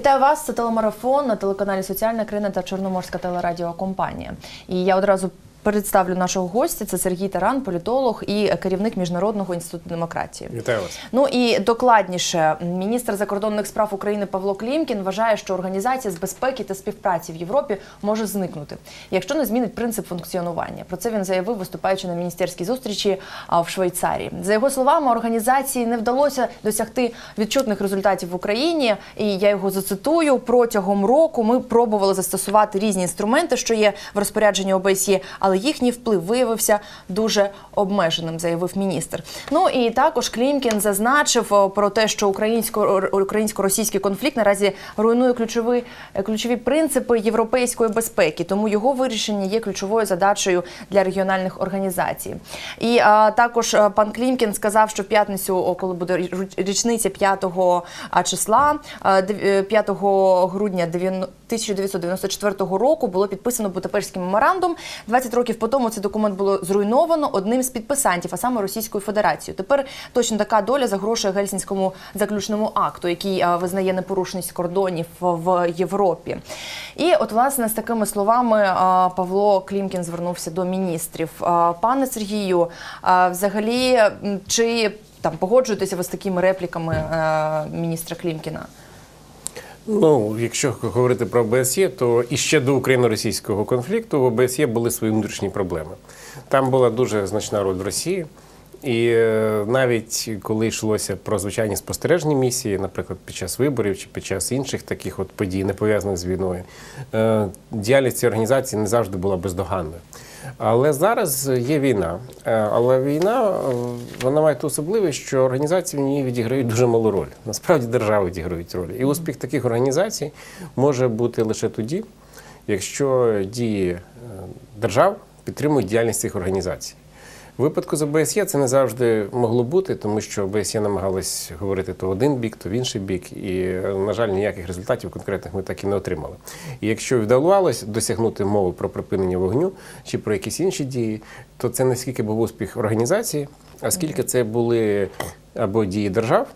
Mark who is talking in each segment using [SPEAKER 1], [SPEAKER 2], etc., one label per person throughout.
[SPEAKER 1] Вітаю вас. Це телемарафон на телеканалі Соціальна країна та Чорноморська телерадіокомпанія. І я одразу представлю нашого гостя. Це Сергій Таран, політолог і керівник міжнародного інституту демократії.
[SPEAKER 2] Вітаю вас.
[SPEAKER 1] Ну і докладніше, міністр закордонних справ України Павло Клімкін вважає, що організація з безпеки та співпраці в Європі може зникнути, якщо не змінить принцип функціонування. Про це він заявив, виступаючи на міністерській зустрічі в Швейцарії. За його словами, організації не вдалося досягти відчутних результатів в Україні. І я його зацитую протягом року. Ми пробували застосувати різні інструменти, що є в розпорядженні ОБСЄ, але їхній вплив виявився дуже обмеженим, заявив міністр. Ну і також Клімкін зазначив про те, що українсько українсько-російський конфлікт наразі руйнує ключові ключові принципи європейської безпеки. Тому його вирішення є ключовою задачею для регіональних організацій. І а, також пан Клімкін сказав, що п'ятницю, коли буде річниця 5 числа, а, дев- е, 5 грудня 90 1994 року було підписано Будапештський меморандум. 20 років по тому цей документ було зруйновано одним з підписантів, а саме Російською Федерацією. Тепер точно така доля загрожує Гельсінському заключному акту, який визнає непорушність кордонів в Європі. І от власне з такими словами Павло Клімкін звернувся до міністрів. Пане Сергію, взагалі, чи там погоджуєтеся ви з такими репліками е, міністра Клімкіна?
[SPEAKER 2] Ну, якщо говорити про ОБСЄ, то іще до україно-російського конфлікту в ОБСЄ були свої внутрішні проблеми. Там була дуже значна роль Росії. І е, навіть коли йшлося про звичайні спостережні місії, наприклад, під час виборів чи під час інших таких от подій, не пов'язаних з війною, е, діяльність цієї організації не завжди була бездоганною. Але зараз є війна. Е, Але війна е, вона має ту особливість, що організації в ній відіграють дуже малу роль. Насправді держави відіграють роль. І успіх таких організацій може бути лише тоді, якщо дії е, держав підтримують діяльність цих організацій. Випадку з ОБСЄ це не завжди могло бути, тому що ОБСЄ намагалась говорити то в один бік, то в інший бік, і, на жаль, ніяких результатів конкретних ми так і не отримали. І якщо вдавалося досягнути мови про припинення вогню чи про якісь інші дії, то це не скільки був успіх організації, а скільки це були або дії держав,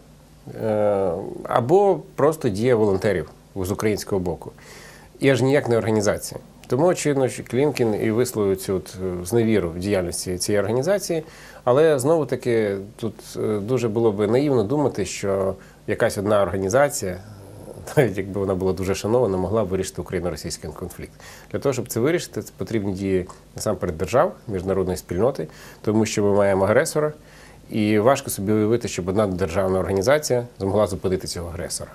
[SPEAKER 2] е, або просто дія волонтерів з українського боку. І аж ніяк не організація. Тому, очевидно, що Клімкін і висловив цю от е, зневіру в діяльності цієї організації. Але знову таки тут е, дуже було б наївно думати, що якась одна організація, навіть якби вона була дуже шанована, могла б вирішити україно-російський конфлікт. Для того, щоб це вирішити, це потрібні дії насамперед держав, міжнародної спільноти, тому що ми маємо агресора, і важко собі уявити, щоб одна державна організація змогла зупинити цього агресора.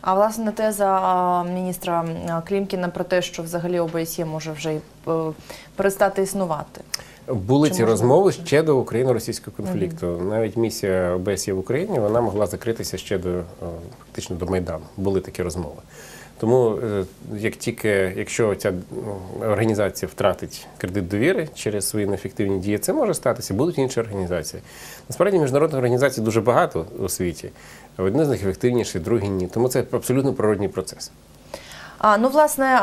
[SPEAKER 1] А власне теза міністра Клімкіна про те, що взагалі ОБСЄ може вже й е, перестати існувати.
[SPEAKER 2] Були
[SPEAKER 1] Чи
[SPEAKER 2] ці розмови
[SPEAKER 1] бути?
[SPEAKER 2] ще до україно-російського конфлікту. Навіть місія ОБСЄ в Україні вона могла закритися ще до фактично до Майдану. Були такі розмови. Тому е, як тільки якщо ця організація втратить кредит довіри через свої неефективні дії, це може статися. Будуть інші організації. Насправді міжнародних організацій дуже багато у світі. Одні з них ефективніше, другі ні. Тому це абсолютно природній процес.
[SPEAKER 1] А, ну, власне,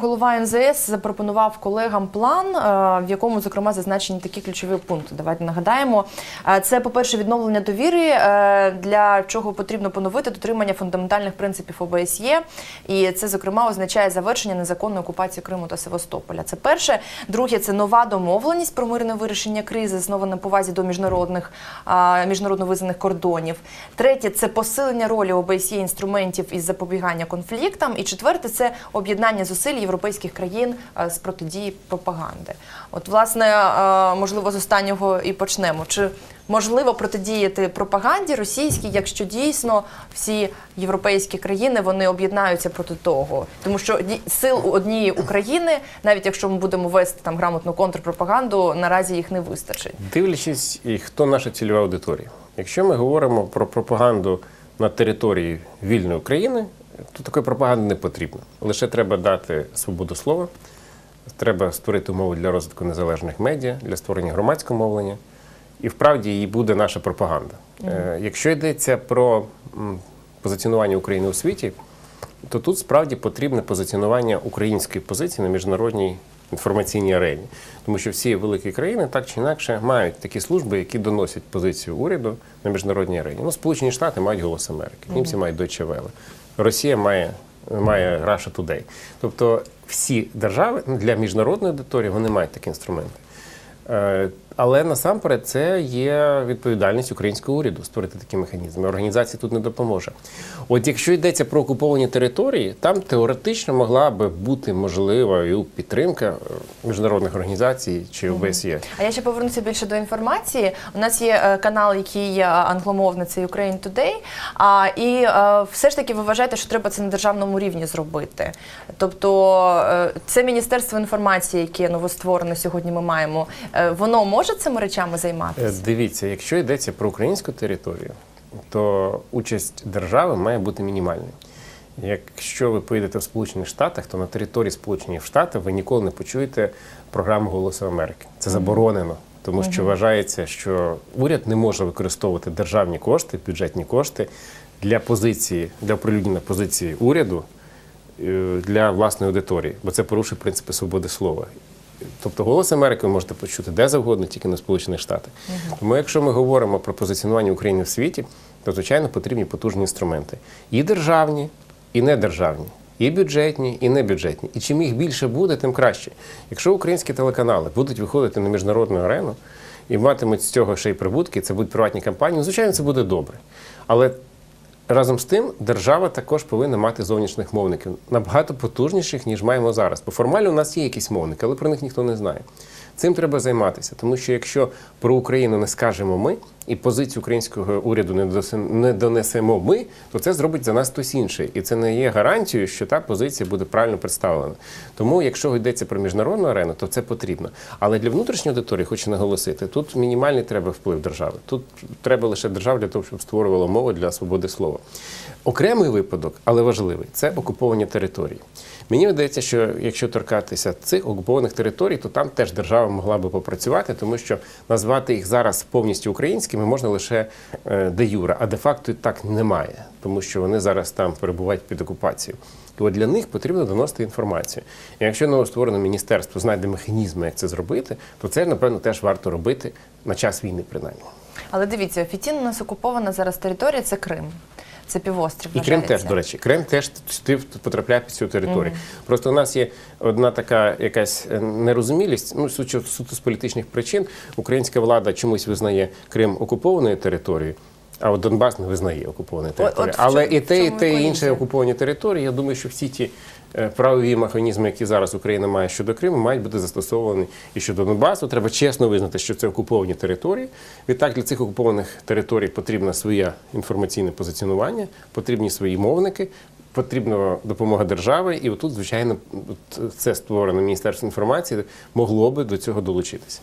[SPEAKER 1] голова МЗС запропонував колегам план, а, в якому, зокрема, зазначені такі ключові пункти. Давайте нагадаємо. А, Це, по-перше, відновлення довіри, е, для чого потрібно поновити дотримання фундаментальних принципів ОБСЄ. І це, зокрема, означає завершення незаконної окупації Криму та Севастополя. Це перше. Друге, це нова домовленість про мирне вирішення кризи, заснована на повазі до міжнародних міжнародно визнаних кордонів. Третє це посилення ролі ОБСЄ інструментів із запобігання конфліктам. І четверте це об'єднання зусиль європейських країн з протидії пропаганди. От, власне, можливо, з останнього і почнемо. Чи можливо протидіяти пропаганді російській, якщо дійсно всі європейські країни вони об'єднаються проти того, тому що сил однієї України, навіть якщо ми будемо вести там грамотну контрпропагаганду, наразі їх не вистачить.
[SPEAKER 2] Дивлячись, і хто наша цільова аудиторія. Якщо ми говоримо про пропаганду на території вільної України, то такої пропаганди не потрібно. Лише треба дати свободу слова, треба створити умови для розвитку незалежних медіа, для створення громадського мовлення. І вправді її буде наша пропаганда. Е, Якщо йдеться про позиціонування України у світі, то тут справді потрібне позиціонування української позиції на міжнародній інформаційній арені. Тому що всі великі країни так чи інакше мають такі служби, які доносять позицію уряду на міжнародній арені. Ну, Сполучені Штати мають голос Америки, німці мають Deutsche Welle, Росія має, має Russia Today. Тобто всі держави ну, для міжнародної аудиторії вони мають такі інструменти. Але насамперед це є відповідальність українського уряду створити такі механізми. Організація тут не допоможе. От якщо йдеться про окуповані території, там теоретично могла би бути можливою підтримка е, міжнародних організацій чи ОБСЄ.
[SPEAKER 1] А я ще повернуся більше до інформації. У нас є е, канал, який є англомовний, це Ukraine Today. А, і е, все ж таки ви вважаєте, що треба це на державному рівні зробити. Тобто це Міністерство інформації, яке новостворене сьогодні ми маємо, воно може цими речами
[SPEAKER 2] Е,
[SPEAKER 1] займатися?
[SPEAKER 2] Дивіться, якщо йдеться про українську територію, то участь держави має бути мінімальною. Якщо ви поїдете в Сполучених Штатах, то на території Сполучених Штатів ви ніколи не почуєте програму Голосу Америки. Це заборонено, тому що вважається, що уряд не може використовувати державні кошти, бюджетні кошти для позиції, для оприлюднення позиції уряду е, для власної аудиторії, бо це порушує принципи свободи слова. Тобто голос Америки ви можете почути де завгодно, тільки не в Сполучених Штатах. Тому, якщо ми говоримо про позиціонування України в світі, то звичайно потрібні потужні інструменти і державні, і недержавні, і бюджетні, і небюджетні. І чим їх більше буде, тим краще. Якщо українські телеканали будуть виходити на міжнародну арену і матимуть з цього ще й прибутки, це будуть приватні компанії, ну, звичайно, це буде добре. Але Разом з тим, держава також повинна мати зовнішніх мовників набагато потужніших, ніж маємо зараз. Бо формально у нас є якісь мовники, але про них ніхто не знає. Цим треба займатися, тому що якщо про Україну не скажемо ми і позицію українського уряду не донесемо ми, то це зробить за нас хтось інший, і це не є гарантією, що та позиція буде правильно представлена. Тому, якщо йдеться про міжнародну арену, то це потрібно. Але для внутрішньої аудиторії хочу наголосити, тут мінімальний треба вплив держави. Тут треба лише держава для того, щоб створювала мову для свободи слова. Окремий випадок, але важливий, це окуповані території. Мені видається, що якщо торкатися цих окупованих територій, то там теж держава могла би попрацювати, тому що назвати їх зараз повністю українськими можна лише е, де юра, а де факто так немає, тому що вони зараз там перебувають під окупацією. І от для них потрібно доносити інформацію. І якщо новостворене міністерство знайде механізми, як це зробити, то це напевно теж варто робити на час війни, принаймні.
[SPEAKER 1] Але дивіться, офіційно у нас окупована зараз територія це Крим. Це півострів.
[SPEAKER 2] І Крим теж, до речі, Крим теж потрапляє під цю територію. Просто у нас є одна така якась е, нерозумілість, ну суто, суто з політичних причин. Українська влада чомусь визнає Крим окупованою територією. А от Донбас не визнає окупованою
[SPEAKER 1] от
[SPEAKER 2] територією.
[SPEAKER 1] чому-
[SPEAKER 2] Але і те, і те, і інше окуповані території. Я думаю, що всі ті правові механізми, які зараз Україна має щодо Криму, мають бути застосовані і щодо Донбасу. Треба чесно визнати, що це окуповані території. Відтак для цих окупованих територій потрібно своє інформаційне позиціонування, потрібні свої мовники. Потрібна допомога держави, і отут, звичайно, це створено Міністерство інформації могло би до цього долучитися.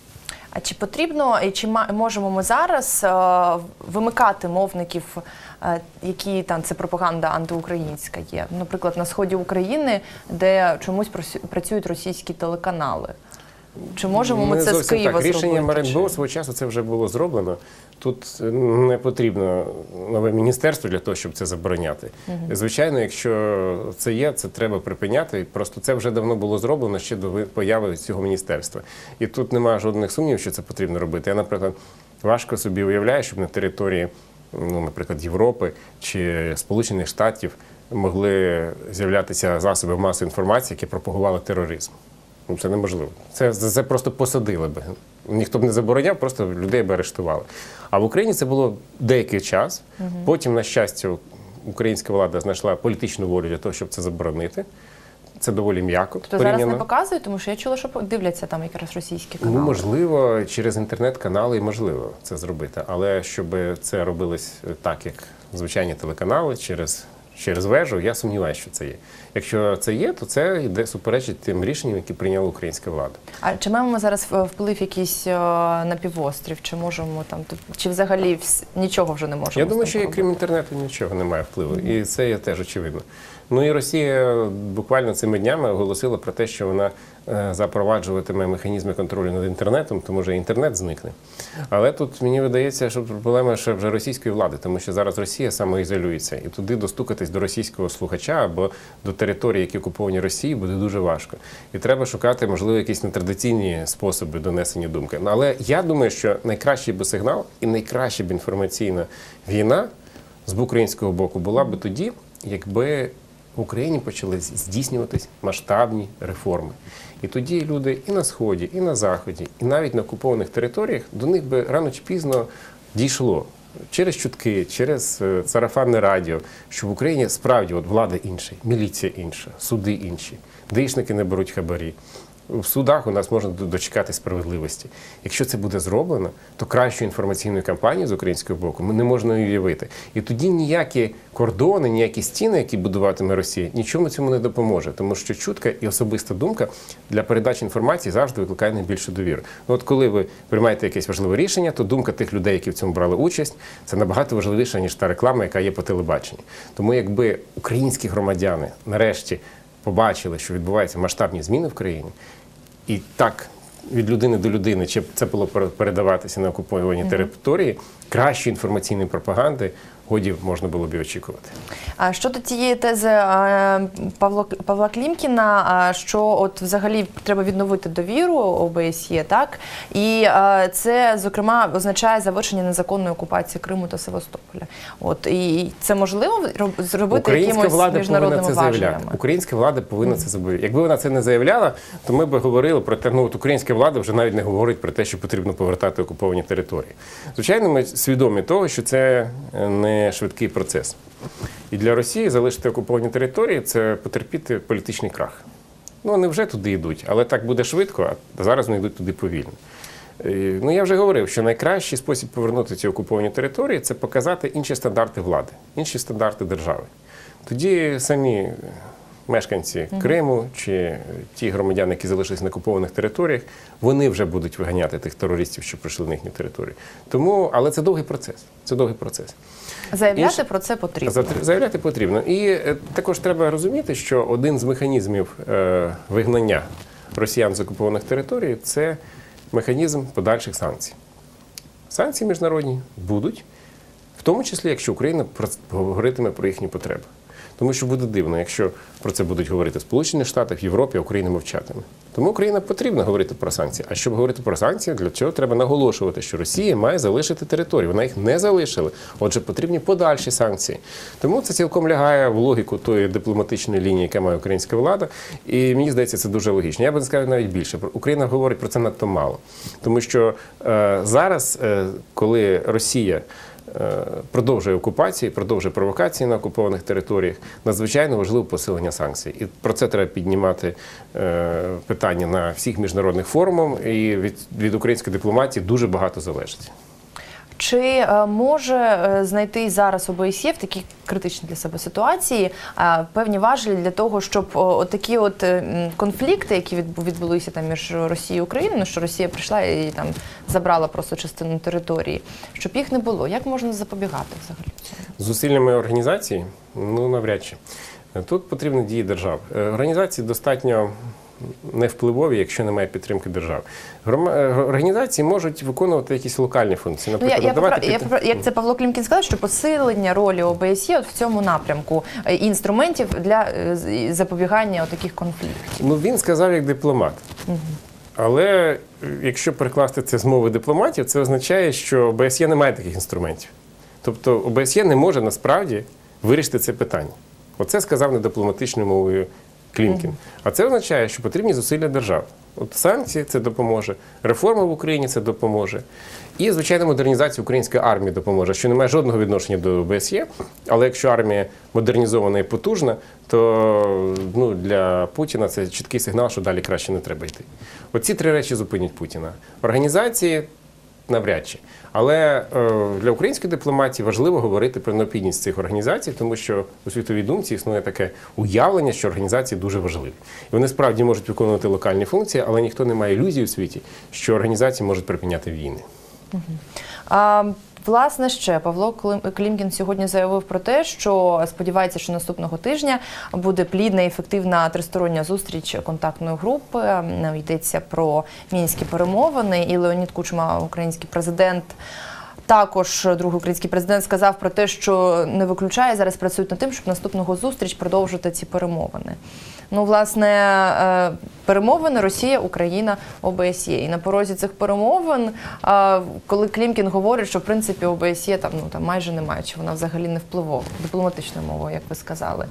[SPEAKER 1] А чи потрібно і чи можемо ми зараз е, вимикати мовників, е, які там це пропаганда антиукраїнська є? Наприклад, на сході України, де чомусь працюють російські телеканали. Чи можемо ми
[SPEAKER 2] Не
[SPEAKER 1] це з Києва
[SPEAKER 2] так. Рішення
[SPEAKER 1] зробити?
[SPEAKER 2] МРНБО
[SPEAKER 1] Чи-
[SPEAKER 2] свого часу це вже було зроблено. Тут е, не потрібно нове міністерство для того, щоб це забороняти. Звичайно, якщо це є, це треба припиняти. Просто це вже давно було зроблено ще до появи цього міністерства. І тут немає жодних сумнівів, що це потрібно робити. Я, наприклад, важко собі уявляю, щоб на території, ну, наприклад, Європи чи Сполучених Штатів могли з'являтися засоби масової інформації, які пропагували тероризм. Ну, це неможливо. Це, це, це просто посадили би. Ніхто б не забороняв, просто людей би арештували. А в Україні це було деякий час. Потім, на щастя, українська влада знайшла політичну волю для того, щоб це заборонити. Це доволі м'яко.
[SPEAKER 1] Тобто зараз не
[SPEAKER 2] порівняно.
[SPEAKER 1] показують, тому що я чула, що дивляться там якраз російські канали.
[SPEAKER 2] Ну, можливо, через інтернет-канали можливо це зробити. Але щоб це робилось так, як звичайні телеканали, через, через вежу, я сумніваюся, що це є. Якщо це є, то це йде суперечить тим рішенням, які прийняла українська влада.
[SPEAKER 1] А чи маємо ми зараз е, вплив якийсь е, на півострів? Чи можемо там чи взагалі вс- нічого вже не можемо?
[SPEAKER 2] Я думаю, що
[SPEAKER 1] робити.
[SPEAKER 2] крім інтернету нічого немає впливу, і це є теж очевидно. Ну і Росія буквально цими днями оголосила про те, що вона запроваджуватиме механізми контролю над інтернетом, то може інтернет зникне. Але тут мені видається, що проблема ще вже російської влади, тому що зараз Росія самоізолюється, і туди достукатись до російського слухача або до територій, які окуповані Росією, буде дуже важко. І треба шукати, можливо, якісь нетрадиційні способи донесення думки. Але я думаю, що найкращий би сигнал і найкраща б інформаційна війна з українського боку була б тоді, якби в Україні почали здійснюватись масштабні реформи. І тоді люди і на сході, і на заході, і навіть на окупованих територіях до них би рано чи пізно дійшло через чутки, через е, сарафанне радіо, що в Україні справді от влада інша, міліція інша, суди інші, даїшники не беруть хабарі. В судах у нас можна дочекати справедливості. Якщо це буде зроблено, то кращої інформаційної кампанії з українського боку ми не можна уявити. І тоді ніякі кордони, ніякі стіни, які будуватиме Росія, нічому цьому не допоможе, тому що чутка і особиста думка для передачі інформації завжди викликає найбільшу довіру. Ну, от коли ви приймаєте якесь важливе рішення, то думка тих людей, які в цьому брали участь, це набагато важливіше ніж та реклама, яка є по телебаченні. Тому якби українські громадяни нарешті побачили, що відбуваються масштабні зміни в країні, і так від людини до людини, чи це було передаватися на окуповані території, кращої інформаційної пропаганди годі можна було б і очікувати.
[SPEAKER 1] А щодо тієї тези е, Павло Павла Клімкіна, що от взагалі треба відновити довіру ОБСЄ, так і е, це зокрема означає завершення незаконної окупації Криму та Севастополя. От і це можливо зробити
[SPEAKER 2] Українська
[SPEAKER 1] якимось
[SPEAKER 2] влада повинна
[SPEAKER 1] міжнародними
[SPEAKER 2] це заявляти. Українська влада повинна це зробити. Якби вона це не заявляла, то ми б говорили про те, ну от українська влада вже навіть не говорить про те, що потрібно повертати окуповані території. Звичайно, ми свідомі того, що це е, не швидкий процес. І для Росії залишити окуповані території це потерпіти політичний крах. Ну, вони вже туди йдуть, але так буде швидко, а зараз вони йдуть туди повільно. Е, Ну, я вже говорив, що найкращий спосіб повернути ці окуповані території це показати інші стандарти влади, інші стандарти держави. Тоді самі мешканці Криму чи ті громадяни, які залишились на окупованих територіях, вони вже будуть виганяти тих терористів, що прийшли на їхню територію. Тому, але це довгий процес. Це довгий процес.
[SPEAKER 1] Заявляти
[SPEAKER 2] Інш...
[SPEAKER 1] про це потрібно.
[SPEAKER 2] Заявляти потрібно. І е, також треба розуміти, що один з механізмів е, вигнання росіян з окупованих територій це механізм подальших санкцій. Санкції міжнародні будуть, в тому числі, якщо Україна говоритиме про їхні потреби. Тому що буде дивно, якщо про це будуть говорити Сполучені Штати, в Європі, Україна мовчатиме. Тому Україна потрібно говорити про санкції. А щоб говорити про санкції, для цього треба наголошувати, що Росія має залишити територію. Вона їх не залишила. Отже, потрібні подальші санкції. Тому це цілком лягає в логіку тої дипломатичної лінії, яка має українська влада. І мені здається, це дуже логічно. Я би сказав навіть більше. Україна говорить про це надто мало. Тому що е, зараз, е, коли Росія продовжує окупації, продовжує провокації на окупованих територіях. Надзвичайно важливо посилення санкцій. І про це треба піднімати е, питання на всіх міжнародних форумах. І від, від української дипломатії дуже багато залежить.
[SPEAKER 1] Чи е, може е, знайти зараз ОБСЄ в такій критичній для себе ситуації е, певні важелі для того, щоб такі от конфлікти, які відбу- відбулися там між Росією і Україною, що Росія прийшла і там забрала просто частину території, щоб їх не було? Як можна запобігати взагалі?
[SPEAKER 2] Зусиллями організації, ну навряд чи. Тут потрібні дії держав. Організації достатньо невпливові, якщо немає підтримки держав. Грома- е, Організації можуть виконувати якісь локальні функції.
[SPEAKER 1] Ну, я,
[SPEAKER 2] Наприклад,
[SPEAKER 1] я,
[SPEAKER 2] давати
[SPEAKER 1] попра- я,
[SPEAKER 2] під-
[SPEAKER 1] попра- як це Павло Клімкін сказав, що посилення ролі ОБСЄ от в цьому напрямку е, інструментів для е, запобігання таких конфліктів.
[SPEAKER 2] Ну, він сказав як дипломат. Але е, якщо перекласти це з мови дипломатів, це означає, що ОБСЄ не має таких інструментів. Тобто ОБСЄ не може насправді вирішити це питання. Оце сказав не дипломатичною мовою Клімкін. А це означає, що потрібні зусилля держав. От санкції це допоможе, реформа в Україні це допоможе. І, звичайно, модернізація української армії допоможе, що не має жодного відношення до ОБСЄ. Але якщо армія модернізована і потужна, то ну, для Путіна це чіткий сигнал, що далі краще не треба йти. Оці три речі зупинять Путіна. Організації навряд чи. Але е, для української дипломатії важливо говорити про необхідність цих організацій, тому що у світовій думці існує таке уявлення, що організації дуже важливі. І вони справді можуть виконувати локальні функції, але ніхто не має ілюзії у світі, що організації можуть припиняти війни.
[SPEAKER 1] А, Власне, ще Павло Клімкін сьогодні заявив про те, що сподівається, що наступного тижня буде плідна і ефективна тристороння зустріч контактної групи. Йдеться про мінські перемовини. І Леонід Кучма, український президент. Також другий український президент сказав про те, що не виключає зараз працюють над тим, щоб наступного зустріч продовжити ці перемовини. Ну, власне, е, перемовини Росія, Україна, ОБСЄ. І на порозі цих перемовин, коли Клімкін говорить, що в принципі ОБСЄ там ну там майже немає, чи вона взагалі не впливова дипломатичною мовою, як ви сказали.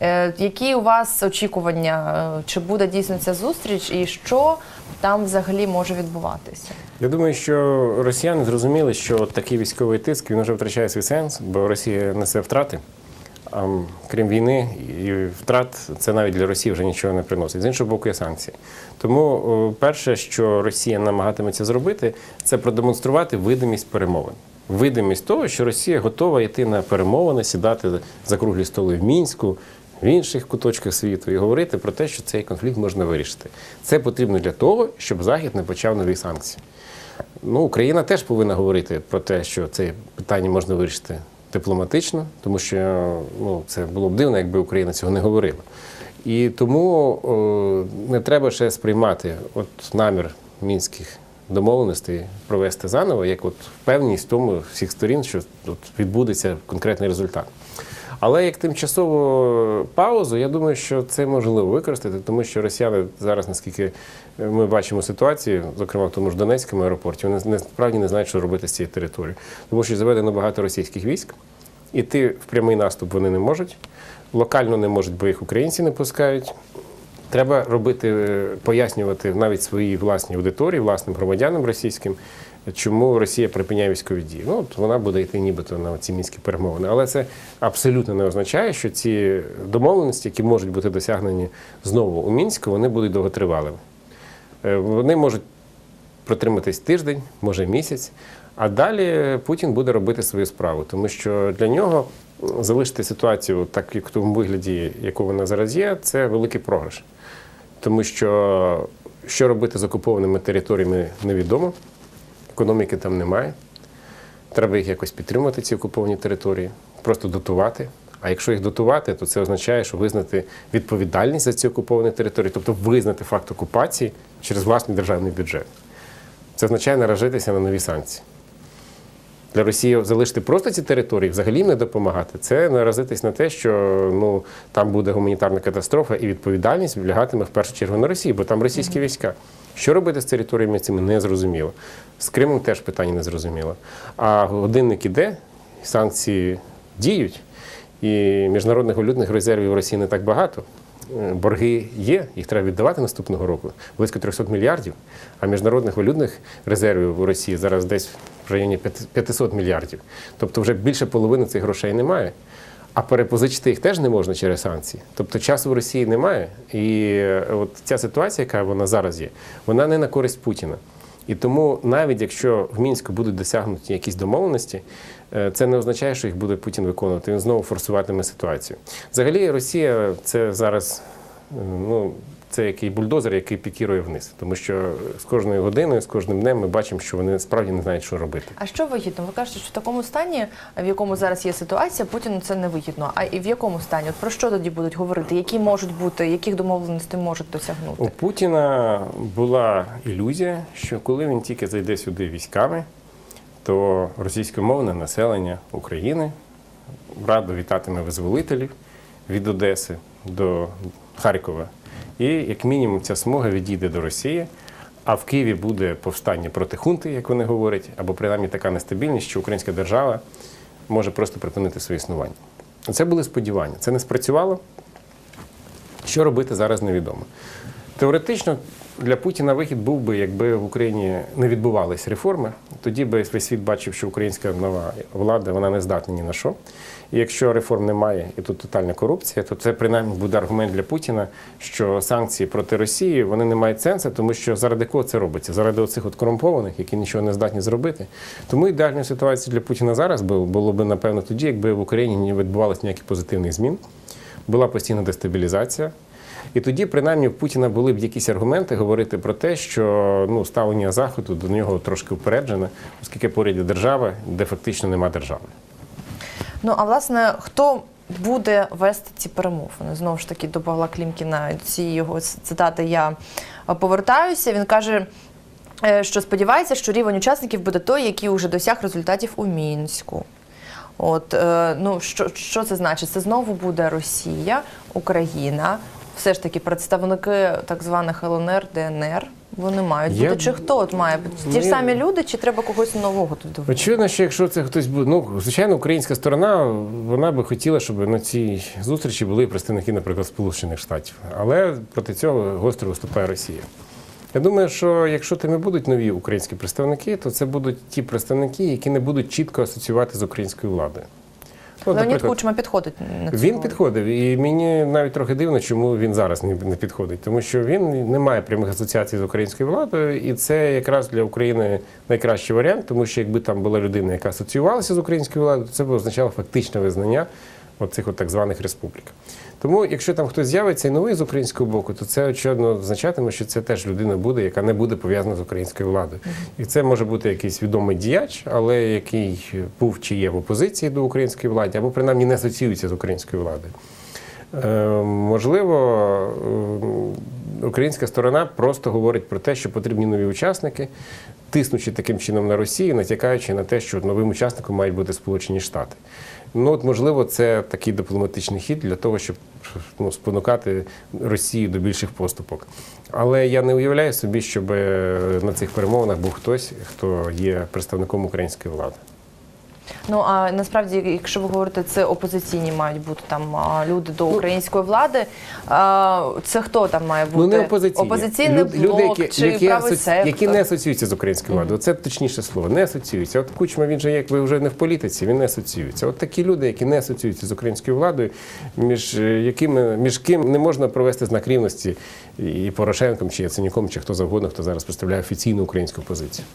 [SPEAKER 1] Е, Які у вас очікування? Е, Чи буде дійсно ця зустріч, і що там взагалі може відбуватися?
[SPEAKER 2] Я думаю, що росіяни зрозуміли, що такий військовий тиск він вже втрачає свій сенс, бо Росія несе втрати. Крім війни і втрат, це навіть для Росії вже нічого не приносить. З іншого боку, є санкції. Тому перше, що Росія намагатиметься зробити, це продемонструвати видимість перемовин. Видимість того, що Росія готова йти на перемовини, сідати за круглі столи в мінську, в інших куточках світу і говорити про те, що цей конфлікт можна вирішити. Це потрібно для того, щоб Захід не почав нові санкції. Ну, Україна теж повинна говорити про те, що це питання можна вирішити дипломатично, тому що ну, це було б дивно, якби Україна цього не говорила. І тому о, не треба ще сприймати от намір мінських домовленостей провести заново, як от впевненість в тому всіх сторін, що от відбудеться конкретний результат. Але як тимчасову паузу, я думаю, що це можливо використати, тому що росіяни зараз, наскільки ми бачимо ситуацію, зокрема в тому ж Донецькому аеропорті, вони насправді не знають, що робити з цією територією. Тому що заведено багато російських військ, іти в прямий наступ вони не можуть. Локально не можуть, бо їх українці не пускають. Треба робити, е, пояснювати навіть своїй власній аудиторії, власним громадянам російським, чому Росія припиняє військові дії. Ну, от вона буде йти нібито на ці мінські перемовини. Але це абсолютно не означає, що ці домовленості, які можуть бути досягнені знову у Мінську, вони будуть довготривалими. Е, Вони можуть протриматись тиждень, може місяць, а далі Путін буде робити свою справу, тому що для нього залишити ситуацію так, як в тому вигляді, яку вона зараз є, це великий програш. Тому що що робити з окупованими територіями невідомо, економіки там немає. Треба їх якось підтримувати, ці окуповані території, просто дотувати. А якщо їх дотувати, то це означає, що визнати відповідальність за ці окуповані території, тобто визнати факт окупації через власний державний бюджет. Це означає наражитися на нові санкції. Для Росії залишити просто ці території, взагалі не допомагати. Це наразитись на те, що ну там буде гуманітарна катастрофа, і відповідальність влягатиме в першу чергу на Росію, бо там російські війська. Що робити з територіями цими не зрозуміло. З Кримом теж питання не зрозуміло. А годинник іде, санкції діють, і міжнародних валютних резервів у Росії не так багато. Е, Борги є, їх треба віддавати наступного року близько 300 мільярдів. А міжнародних валютних резервів у Росії зараз десь в районі 500 мільярдів. Тобто вже більше половини цих грошей немає. А перепозичити їх теж не можна через санкції. Тобто часу в Росії немає. І е, от ця ситуація, яка вона зараз є, вона не на користь Путіна. І тому, навіть якщо в мінську будуть досягнуті якісь домовленості, е, це не означає, що їх буде Путін виконувати. Він знову форсуватиме ситуацію. Взагалі, Росія це зараз е, ну, це який бульдозер, який пікірує вниз, тому що з кожною годиною, з кожним днем ми бачимо, що вони справді не знають, що робити.
[SPEAKER 1] А що вигідно? Ви кажете, що в такому стані, в якому зараз є ситуація, Путіну це не вигідно. А і в якому стані? От про що тоді будуть говорити? Які можуть бути, яких домовленостей можуть досягнути?
[SPEAKER 2] У Путіна була ілюзія, що коли він тільки зайде сюди військами, то російськомовне населення України радо вітатиме визволителів від Одеси до Харкова. І як мінімум ця смуга відійде до Росії, а в Києві буде повстання проти хунти, як вони говорять, або принаймні така нестабільність, що українська держава може просто припинити своє існування. Це були сподівання. Це не спрацювало. Що робити зараз невідомо. Теоретично для Путіна вихід був би, якби в Україні не відбувались реформи. Тоді би весь світ бачив, що українська нова влада вона не здатна ні на що. І якщо реформ немає і тут тотальна корупція, то це принаймні буде аргумент для Путіна, що санкції проти Росії вони не мають сенсу, тому що заради кого це робиться? Заради оцих от корумпованих, які нічого не здатні зробити. Тому ідеальною ситуацією для Путіна зараз було, було б напевно тоді, якби в Україні не відбувалося ніяких позитивних змін, була постійна дестабілізація. І тоді, принаймні, в Путіна були б якісь аргументи говорити про те, що ну ставлення заходу до нього трошки упереджене, оскільки поряд є держава, де фактично нема держави.
[SPEAKER 1] Ну а власне, хто буде вести ці перемовини? Знову ж таки, до Павла Клімкіна ці його цитати я повертаюся. Він каже. е, Що сподівається, що рівень учасників буде той, який вже досяг результатів у мінську. От е, ну що, що це значить? Це знову буде Росія, Україна, все ж таки представники так званих ЛНР, ДНР. Вони мають
[SPEAKER 2] Я-
[SPEAKER 1] бути. Чи хто от має бути? Ті ж самі люди, чи треба когось нового туди?
[SPEAKER 2] Очевидно, що якщо це хтось буде, ну звичайно, українська сторона вона би хотіла, щоб на цій зустрічі були представники, наприклад, Сполучених Штатів. Але проти цього гостро виступає Росія. Я думаю, що якщо тими будуть нові українські представники, то це будуть ті представники, які не будуть чітко асоціювати з українською владою. От,
[SPEAKER 1] Леонід Кучма підходить на цю
[SPEAKER 2] він підходив, і мені навіть трохи дивно, чому він зараз не, не підходить, тому що він не має прямих асоціацій з українською владою, і це якраз для України найкращий варіант, тому що якби там була людина, яка асоціювалася з українською владою, то це б означало фактичне визнання оцих от так званих республік. Тому, якщо там хтось з'явиться і новий з українського боку, то це очевидно означатиме, що це теж людина буде, яка не буде пов'язана з українською владою. І це може бути якийсь відомий діяч, але який був чи є в опозиції до української влади, або принаймні не асоціюється з українською владою. Е, можливо, українська сторона просто говорить про те, що потрібні нові учасники, тиснучи таким чином на Росію, натякаючи на те, що новим учасником мають бути Сполучені Штати. Ну, от, можливо, це такий дипломатичний хід для того, щоб ну, спонукати Росію до більших поступок. Але я не уявляю собі, щоб е, на цих перемовинах був хтось, хто є представником української влади.
[SPEAKER 1] Ну а насправді, якщо ви говорите, це опозиційні мають бути там люди до української влади. А, це хто там має бути?
[SPEAKER 2] Ну, не опозиційні.
[SPEAKER 1] Опозиційний
[SPEAKER 2] Люд-
[SPEAKER 1] блок чи
[SPEAKER 2] які,
[SPEAKER 1] правий
[SPEAKER 2] асоці-
[SPEAKER 1] сектор?
[SPEAKER 2] які не асоціюються з українською владою. Це точніше слово, не асоціюються. От Кучма, він же як ви вже не в політиці, він не асоціюється. От такі люди, які не асоціюються з українською владою, між е, якими між ким не можна провести знак рівності і Порошенком, чи Яценюком, чи хто завгодно, хто зараз представляє офіційну українську позицію.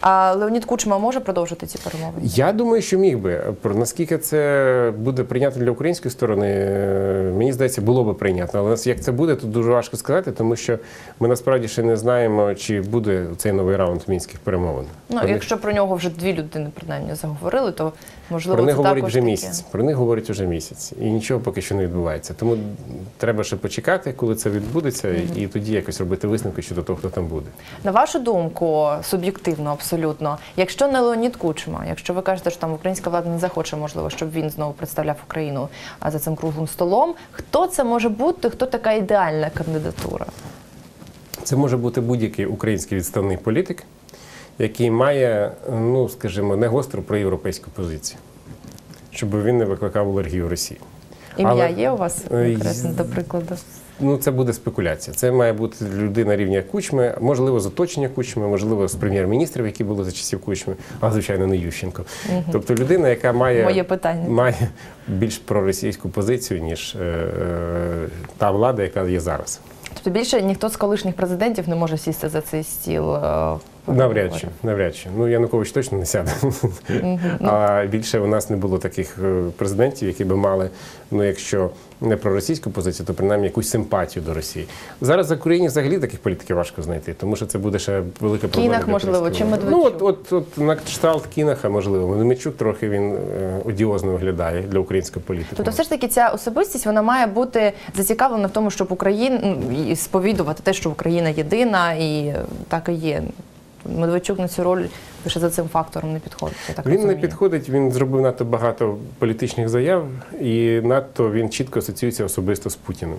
[SPEAKER 1] А Леонід Кучма може продовжити ці перемовини?
[SPEAKER 2] Я думаю, що міг би. Про наскільки це буде прийнятно для української сторони, е, мені здається, було би прийнятно. Але як це буде, тут дуже важко сказати, тому що ми насправді ще не знаємо, чи буде цей новий раунд мінських перемовин.
[SPEAKER 1] Ну,
[SPEAKER 2] Про них-
[SPEAKER 1] якщо про нього вже дві людини принаймні заговорили, то можливо
[SPEAKER 2] про них
[SPEAKER 1] це
[SPEAKER 2] говорять вже
[SPEAKER 1] таке.
[SPEAKER 2] місяць. Про них говорять вже місяць, і нічого поки що не відбувається. Тому треба ще почекати, коли це відбудеться, і тоді якось робити висновки щодо того, хто там буде.
[SPEAKER 1] На вашу думку, суб'єктивно, абсолютно, якщо не Леонід Кучма, якщо ви кажете, що там українська влада не захоче, можливо, щоб він знову представляв Україну за цим круглим столом, хто це може бути? Хто така ідеальна кандидатура?
[SPEAKER 2] Це може бути будь-який український відставний політик, який має, ну скажімо, не гостру проєвропейську позицію, щоб він не викликав алергію Росії.
[SPEAKER 1] Ім'я
[SPEAKER 2] Але-
[SPEAKER 1] є у вас
[SPEAKER 2] Е,
[SPEAKER 1] конкретно, до прикладу?
[SPEAKER 2] Ну, це буде спекуляція. Це має бути людина рівня кучми, можливо, з оточення кучми, можливо, з прем'єр-міністрів, які були за часів кучми, а звичайно не Ющенко. Тобто людина, яка має,
[SPEAKER 1] Моє питання.
[SPEAKER 2] має більш проросійську позицію, ніж е, е, та влада, яка є зараз.
[SPEAKER 1] Тобто більше ніхто з колишніх президентів не може сісти за цей стіл.
[SPEAKER 2] Навряд чи, навряд чи. Ну Янукович точно не сяде. А більше у нас не було таких е, президентів, які би мали, ну якщо не про російську позицію, то принаймні якусь симпатію до Росії. Зараз в Україні взагалі таких політиків важко знайти, тому що це буде ще велика проблема.
[SPEAKER 1] Кінах, можливо, чи. Медведчук?
[SPEAKER 2] Ну от, от, от на кшталт Кінаха, можливо. Медведчук трохи він е, одіозно виглядає для української політики.
[SPEAKER 1] Тобто, все ж таки, ця особистість вона має бути зацікавлена в тому, щоб Україна ну, сповідувати те, що Україна єдина, і е, так і є. Медведчук на цю роль лише за цим фактором не підходить. Я так
[SPEAKER 2] Він не підходить, він зробив надто багато політичних заяв, і надто він чітко асоціюється особисто з Путіним.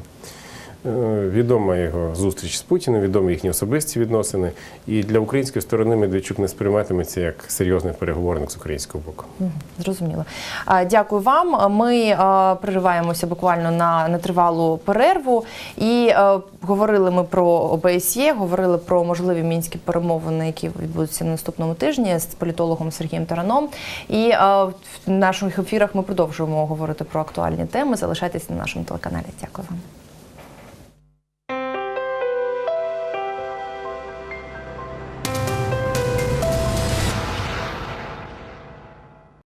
[SPEAKER 2] Е, Відома його зустріч з Путіним, відомі їхні особисті відносини. І для української сторони Медведчук не сприйматиметься як серйозний переговорник з українського боку.
[SPEAKER 1] Зрозуміло. Дякую вам. Ми а, перериваємося буквально на нетривалу перерву. І а, говорили ми про ОБСЄ, говорили про можливі мінські перемовини, які відбудуться на наступному тижні з політологом Сергієм Тараном. І в наших ефірах ми продовжуємо говорити про актуальні теми. Залишайтесь на нашому телеканалі. Дякую вам.